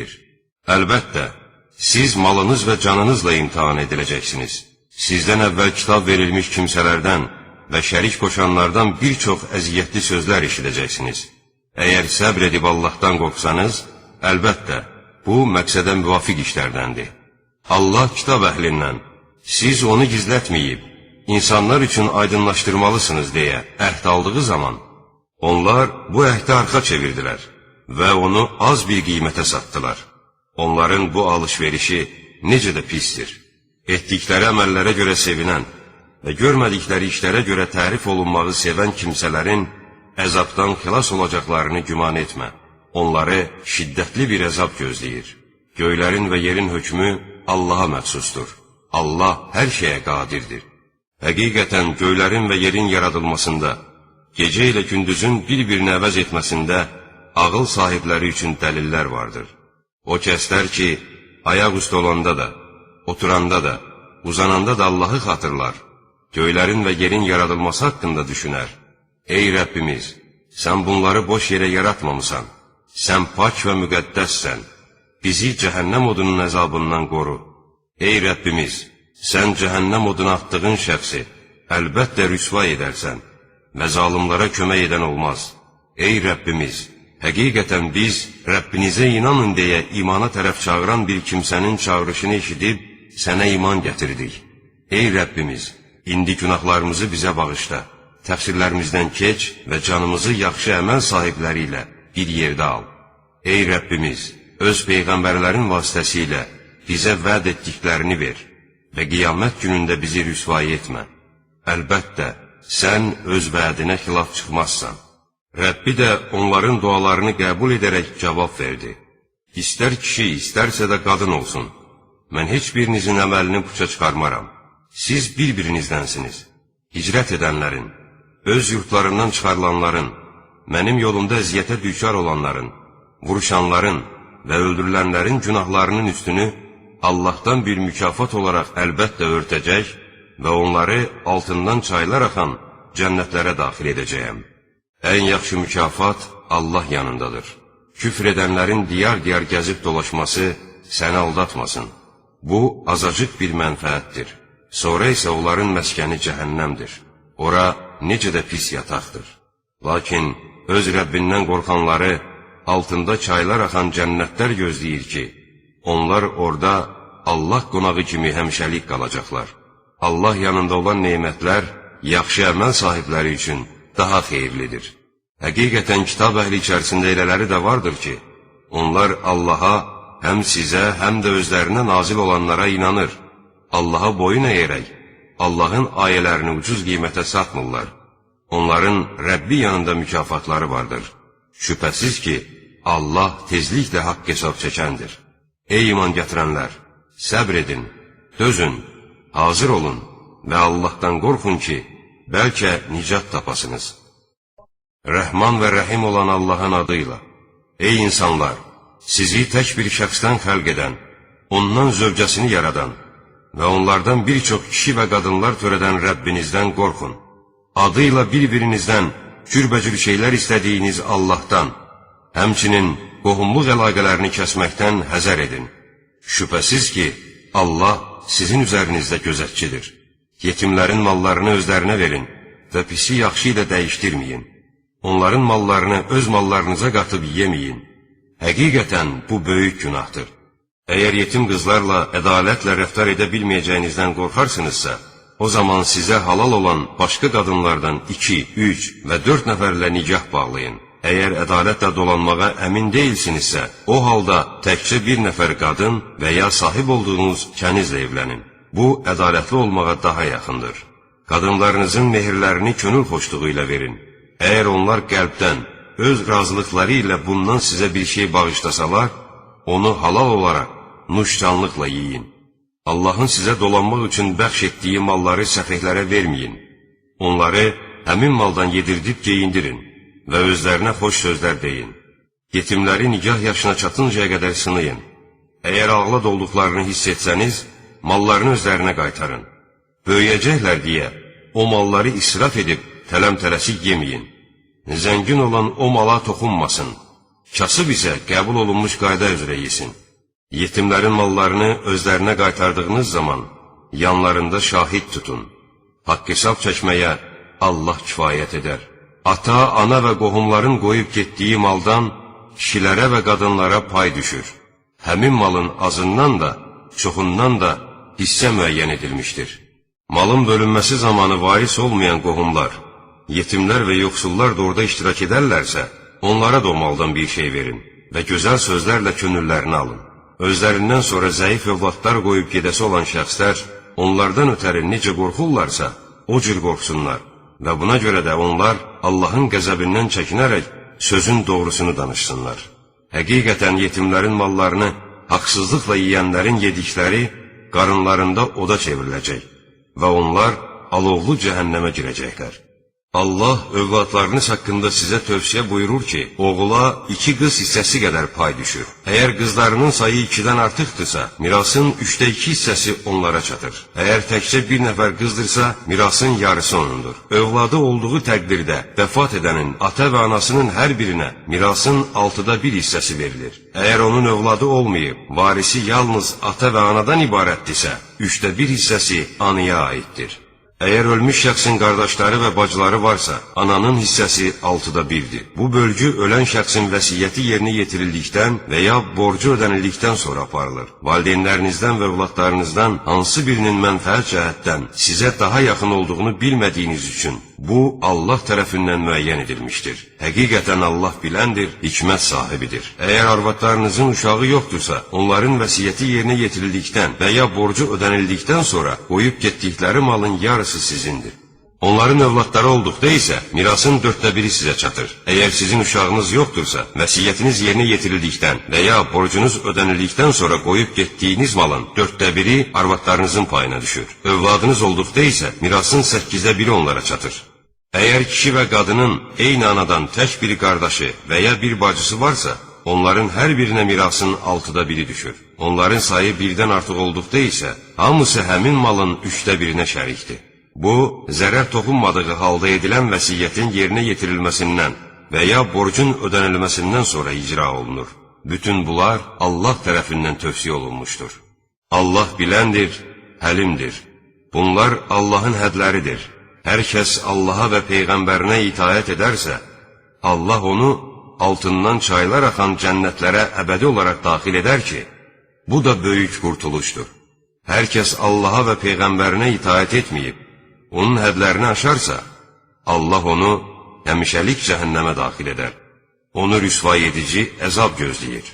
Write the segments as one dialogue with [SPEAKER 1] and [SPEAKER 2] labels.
[SPEAKER 1] xeyirdir. Əlbəttə, siz malınız və canınızla imtihan ediləcəksiniz. Sizdən əvvəl kitab verilmiş kimsələrdən və şərik qoşanlardan bir çox əziyyətli sözlər eşidəcəksiniz. Əgər səbr edib Allahdan qorxsanız, əlbəttə, bu məqsədə müvafiq işlərdəndir. Allah kitab əhlindən, siz onu gizlətməyib, insanlar üçün aydınlaşdırmalısınız deyə əhd aldığı zaman, onlar bu əhdə arxa çevirdilər və onu az bir qiymətə satdılar. Onların bu alış-verişi necə də pisdir. Etdikləri əməllərə görə sevinən və görmədikləri işlərə görə tərif olunmağı sevən kimsələrin əzabdan xilas olacaqlarını güman etmə. Onları şiddətli bir əzab gözləyir. Göylərin və yerin hökmü Allaha məxsusdur. Allah hər şeyə qadirdir. Həqiqətən göylərin və yerin yaradılmasında, gecə ilə gündüzün bir-birini əvəz etməsində ağıl sahibləri üçün dəlillər vardır. O kəslər ki, ayaq üstə olanda da, oturanda da, uzananda da Allahı xatırlar, göylərin və yerin yaradılması haqqında düşünər. Ey Rəbbimiz, sən bunları boş yerə yaratmamısan, sən pak və müqəddəssən, bizi cəhənnəm odunun əzabından qoru. Ey Rəbbimiz, sən cəhənnəm oduna atdığın şəxsi əlbəttə rüsva edərsən və zalımlara kömək edən olmaz. Ey Rəbbimiz, həqiqətən biz Rəbbinizə inanın deyə imana tərəf çağıran bir kimsənin çağırışını eşidib sənə iman gətirdik. Ey Rəbbimiz, indi günahlarımızı bizə bağışla, təfsirlərimizdən keç və canımızı yaxşı əməl sahibləri ilə bir yerdə al. Ey Rəbbimiz, öz peyğəmbərlərin vasitəsilə bizə vəd etdiklərini ver və qiyamət günündə bizi rüsvay etmə. Əlbəttə, sən öz vədinə xilaf çıxmazsan. Rəbbi də onların dualarını qəbul edərək cavab verdi. İstər kişi, istərsə də qadın olsun. Mən heç birinizin əməlini puça çıxarmaram. Siz bir-birinizdənsiniz. Hicrət edənlərin, öz yurtlarından çıxarılanların, mənim yolumda əziyyətə düçar olanların, vuruşanların və öldürülənlərin günahlarının üstünü Allahdan bir mükafat olaraq əlbəttə örtəcək və onları altından çaylar axan cənnətlərə daxil edəcəyəm. Ən yaxşı mükafat Allah yanındadır. Küfr edənlərin diyar-diyar gəzib dolaşması səni aldatmasın. Bu, azacıq bir mənfəətdir. Sonra isə onların məskəni cəhənnəmdir. Ora necə də pis yataqdır. Lakin öz Rəbbindən qorxanları altında çaylar axan cənnətlər gözləyir ki, onlar orada Allah qonağı kimi həmişəlik qalacaqlar. Allah yanında olan nemətlər yaxşı əməl sahibləri üçün daha xeyirlidir. Həqiqətən kitab əhli içərisində elələri də vardır ki, onlar Allaha həm sizə, həm də özlərinə nazil olanlara inanır. Allaha boyun əyərək, Allahın ayələrini ucuz qiymətə satmırlar. Onların Rəbbi yanında mükafatları vardır. Şübhəsiz ki, Allah tezliklə haqq hesab çəkəndir. Ey iman gətirənlər, səbr edin, dözün, hazır olun və Allahdan qorxun ki, bəlkə nicat tapasınız. Rəhman və rəhim olan Allahın adıyla, ey insanlar, sizi tək bir şəxsdən xəlq edən, ondan zövcəsini yaradan və onlardan bir çox kişi və qadınlar törədən Rəbbinizdən qorxun. Adıyla bir-birinizdən cürbəcür şeylər istədiyiniz Allahdan, həmçinin qohumluq əlaqələrini kəsməkdən həzər edin. Şübhəsiz ki, Allah sizin üzərinizdə gözətçidir. Yetimlərin mallarını özlərinə verin və pisi yaxşı ilə dəyişdirməyin. Onların mallarını öz mallarınıza qatıb yeməyin. Həqiqətən bu böyük günahdır. Əgər yetim qızlarla ədalətlə rəftar edə bilməyəcəyinizdən qorxarsınızsa, o zaman sizə halal olan başqa qadınlardan iki, üç və dörd nəfərlə nicah bağlayın. Əgər ədalətlə dolanmağa əmin deyilsinizsə, o halda təkcə bir nəfər qadın və ya sahib olduğunuz kənizlə evlənin. Bu, ədalətli olmağa daha yaxındır. Qadınlarınızın mehirlərini könül xoşluğu ilə verin. Əgər onlar qəlbdən, öz razılıqları ilə bundan sizə bir şey bağışlasalar, onu halal olaraq, nuşcanlıqla yiyin. Allahın sizə dolanmaq üçün bəxş etdiyi malları səfihlərə verməyin. Onları həmin maldan yedirdib geyindirin və özlərinə xoş sözlər deyin. Yetimləri nigah yaşına çatıncaya qədər sınayın. Əgər ağla dolduqlarını hiss etsəniz, mallarını özlərinə qaytarın. Böyüyəcəklər deyə o malları israf edib tələm-tələsik yeməyin. Zəngin olan o mala toxunmasın. Kasıb isə qəbul olunmuş qayda üzrə yesin. Yetimlərin mallarını özlərinə qaytardığınız zaman yanlarında şahid tutun. Haqq hesab çəkməyə Allah kifayət edər. Ata, ana və qohumların qoyub getdiyi maldan kişilərə və qadınlara pay düşür. Həmin malın azından da, çoxundan da hissə müəyyən edilmişdir. Malın bölünməsi zamanı varis olmayan qohumlar, yetimlər və yoxsullar da orada iştirak edərlərsə, onlara da o maldan bir şey verin və gözəl sözlərlə könüllərini alın. Özlərindən sonra zəif övladlar qoyub gedəsi olan şəxslər onlardan ötəri necə qorxurlarsa, o cür qorxsunlar və buna görə də onlar Allahın qəzəbindən çəkinərək sözün doğrusunu danışsınlar. Həqiqətən yetimlərin mallarını haqsızlıqla yeyənlərin yedikləri qarınlarında oda çevriləcək və onlar alovlu cəhənnəmə girəcəklər. Allah övladlarınız haqqında sizə tövsiyə buyurur ki, oğula iki qız hissəsi qədər pay düşür. Əgər qızlarının sayı ikidən artıqdırsa, mirasın üçdə iki hissəsi onlara çatır. Əgər təkcə bir nəfər qızdırsa, mirasın yarısı onundur. Övladı olduğu təqdirdə vəfat edənin ata və anasının hər birinə mirasın altıda bir hissəsi verilir. Əgər onun övladı olmayıb, varisi yalnız ata və anadan ibarətdirsə, üçdə bir hissəsi anaya aiddir. Əgər ölmüş şəxsin qardaşları və bacıları varsa, ananın hissəsi altıda birdir. Bu bölgü ölən şəxsin vəsiyyəti yerinə yetirildikdən və ya borcu ödənildikdən sonra aparılır. Valideynlərinizdən və övladlarınızdan hansı birinin mənfəət cəhətdən sizə daha yaxın olduğunu bilmədiyiniz üçün bu Allah tərəfindən müəyyən edilmişdir. Həqiqətən Allah biləndir, hikmət sahibidir. Əgər arvadlarınızın uşağı yoxdursa, onların vəsiyyəti yerinə yetirildikdən və ya borcu ödənildikdən sonra qoyub getdikləri malın yarısı sizindir. Onların övladları olduqda isə mirasın dörddə biri sizə çatır. Əgər sizin uşağınız yoxdursa, vəsiyyətiniz yerinə yetirildikdən və ya borcunuz ödənildikdən sonra qoyub getdiyiniz malın dörddə biri arvadlarınızın payına düşür. Övladınız olduqda isə mirasın səkkizdə biri onlara çatır. Əgər kişi və qadının eyni anadan tək bir qardaşı və ya bir bacısı varsa, onların hər birinə mirasın altıda biri düşür. Onların sayı birdən artıq olduqda isə, hamısı həmin malın üçdə birinə şərikdir. Bu, zərər toxunmadığı halda edilən vəsiyyətin yerinə yetirilməsindən və ya borcun ödənilməsindən sonra icra olunur. Bütün bunlar Allah tərəfindən tövsiyə olunmuşdur. Allah biləndir, həlimdir. Bunlar Allahın hədləridir. Hər kəs Allaha və Peyğəmbərinə itayət edərsə, Allah onu altından çaylar axan cənnətlərə əbədi olaraq daxil edər ki, bu da böyük qurtuluşdur. Hər kəs Allaha və Peyğəmbərinə itayət etməyib, onun hədlərini aşarsa, Allah onu həmişəlik cəhənnəmə daxil edər. Onu rüsvay edici əzab gözləyir.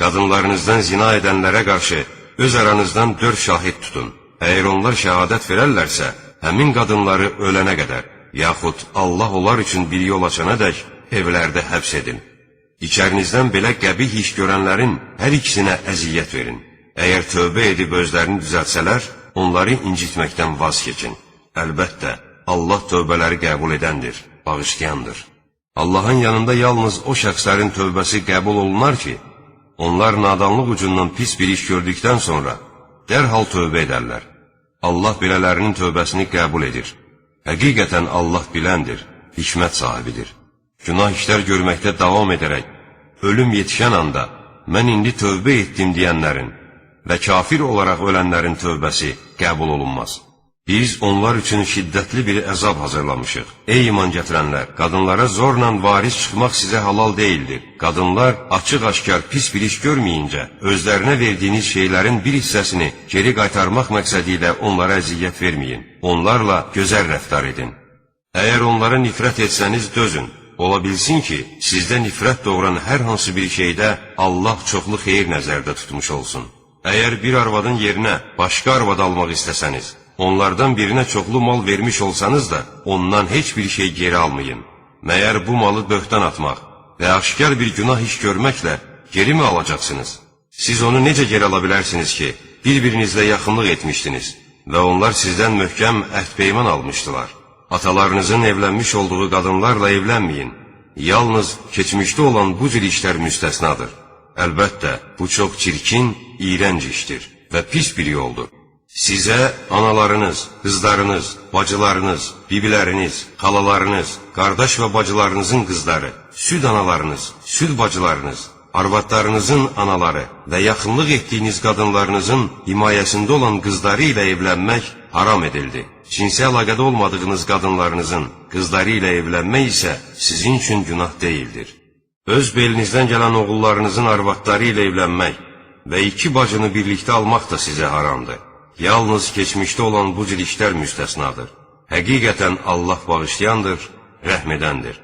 [SPEAKER 1] Qadınlarınızdan zina edənlərə qarşı öz aranızdan dörd şahid tutun. Əgər onlar şəhadət verərlərsə, həmin qadınları ölənə qədər, yaxud Allah onlar üçün bir yol açana dək evlərdə həbs edin. İçərinizdən belə qəbih iş görənlərin hər ikisinə əziyyət verin. Əgər tövbə edib özlərini düzəltsələr, onları incitməkdən vaz keçin. Əlbəttə, Allah tövbələri qəbul edəndir, bağışlayandır. Allahın yanında yalnız o şəxslərin tövbəsi qəbul olunar ki, onlar nadanlıq ucundan pis bir iş gördükdən sonra dərhal tövbə edərlər. Allah belələrinin tövbəsini qəbul edir. Həqiqətən Allah biləndir, hikmət sahibidir. Günah işlər görməkdə davam edərək, ölüm yetişən anda, mən indi tövbə etdim deyənlərin və kafir olaraq ölənlərin tövbəsi qəbul olunmaz. Biz onlar üçün şiddətli bir əzab hazırlamışıq. Ey iman gətirənlər, qadınlara zorla varis çıxmaq sizə halal deyildir. Qadınlar açıq-aşkar pis bir iş görməyincə, özlərinə verdiyiniz şeylərin bir hissəsini geri qaytarmaq məqsədi ilə onlara əziyyət verməyin. Onlarla gözəl rəftar edin. Əgər onlara nifrət etsəniz, dözün. Ola bilsin ki, sizdə nifrət doğuran hər hansı bir şeydə Allah çoxlu xeyir nəzərdə tutmuş olsun. Əgər bir arvadın yerinə başqa arvad almaq istəsəniz, onlardan birinə çoxlu mal vermiş olsanız da, ondan heç bir şey geri almayın. Məyər bu malı böhtan atmaq və aşkar bir günah iş görməklə geri mi alacaqsınız? Siz onu necə geri ala bilərsiniz ki, bir-birinizlə yaxınlıq etmişdiniz və onlar sizdən möhkəm əhd-peyman almışdılar. Atalarınızın evlənmiş olduğu qadınlarla evlənməyin. Yalnız keçmişdə olan bu cür işlər müstəsnadır. Əlbəttə, bu çox çirkin, iyrənc işdir və pis bir yoldur. Sizə analarınız, qızlarınız, bacılarınız, bibiləriniz, xalalarınız, qardaş və bacılarınızın qızları, süd analarınız, süd bacılarınız, arvadlarınızın anaları və yaxınlıq etdiyiniz qadınlarınızın himayəsində olan qızları ilə evlənmək haram edildi. Cinsi əlaqədə olmadığınız qadınlarınızın qızları ilə evlənmək isə sizin üçün günah deyildir. Öz belinizdən gələn oğullarınızın arvadları ilə evlənmək və iki bacını birlikdə almaq da sizə haramdır. Yalnız keçmişdə olan bu cür işlər müstəsnadır. Həqiqətən Allah bağışlayandır, rəhm edəndir.